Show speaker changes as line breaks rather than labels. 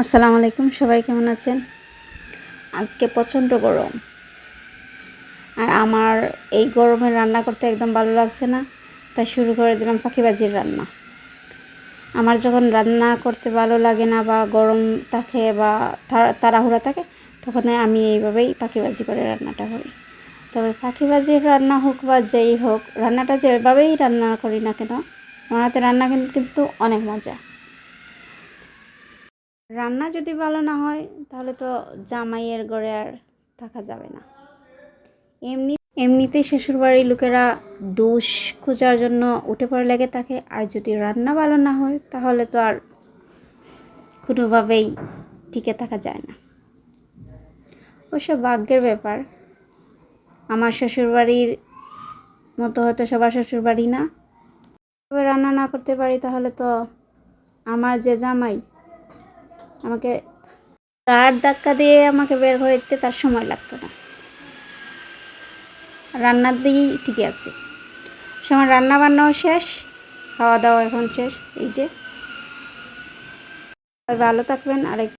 আসসালামু আলাইকুম, সবাই কেমন আছেন? আজকে প্রচণ্ড গরম। আর আমার এই গরমে রান্না করতে একদম ভালো লাগছে না, তাই শুরু করে দিলাম পাখিবাজির রান্না। আমার যখন রান্না করতে ভালো লাগে না বা গরম থাকে বা তাড়া- তাড়াহুড়া থাকে, তখন আমি এইভাবেই পাখিবাজি করে রান্নাটা করি। তবে পাখিবাজির রান্না হোক বা যেই হোক, রান্নাটা যেভাবেই রান্না করি না কেন, আমার হাতে রান্না কিন্তু অনেক মজা। রান্না যদি ভালো না হয়, তাহলে তো জামাইয়ের ঘরে আর থাকা যাবে না। এমনি, এমনিতেই শ্বশুরবাড়ির লোকেরা দোষ খোঁজার জন্য উঠে পড়ে লেগে থাকে আর যদি রান্না ভালো না হয়, তাহলে তো আর কোনোভাবেই টিকে থাকা যায় না। ওসব ভাগ্যের ব্যাপার। আমার শ্বশুরবাড়ির মতো হয়তো সবার শ্বশুরবাড়ি না। তবে রান্না না করতে পারি, তাহলে তো আমার যে জামাই আমাকে তার ধাক্কা দিয়ে আমাকে বের করে দিতে তার সময় লাগতো না। রান্নার দিয়েই ঠিকই আছে। সময় রান্না বান্নাও শেষ, খাওয়া দাওয়া এখন শেষ, এই যে। ভালো থাকবেন, আরেক